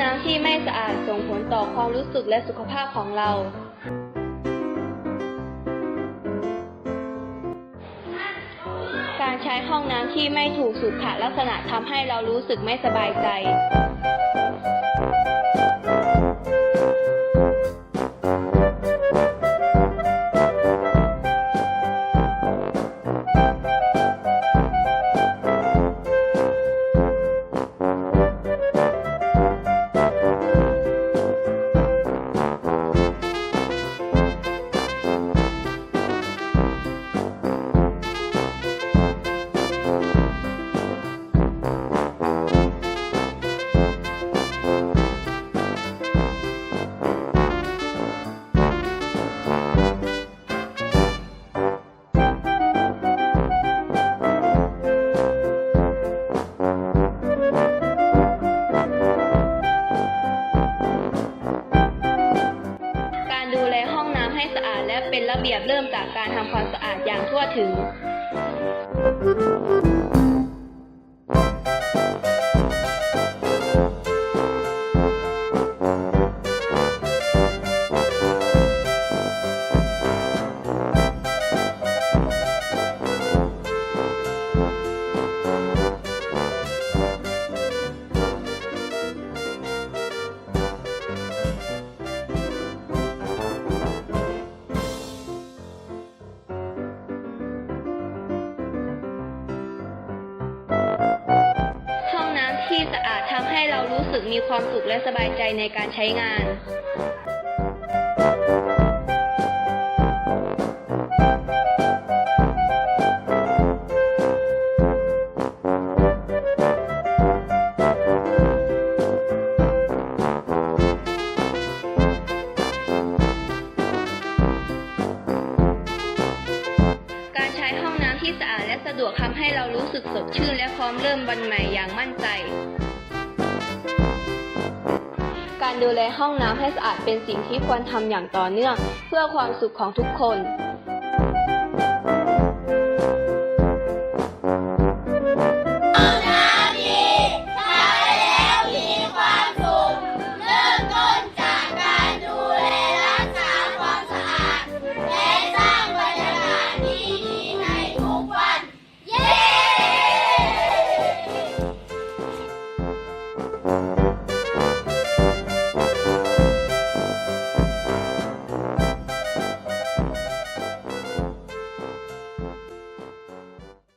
น้ำที่ไม่สะอาดส่งผลต่อความรู้สึกและสุขภาพของเรา การใช้ห้องน้ำที่ไม่ถูกสุขลักษณะทำให้เรารู้สึกไม่สบายใจ ระเบียบเริ่มจากการทำความสะอาดอย่างทั่วถึง สะอาดทำให้เรารู้สึกมีความสุขและสบายใจในการใช้งานำให้เรารู้สึกสดชื่นและพร้อมเริ่มวันใหม่อย่างมั่นใจ การดูแลห้องน้ำให้สะอาดเป็นสิ่งที่ควรทำอย่างต่อเนื่อง เพื่อความสุขของทุกคน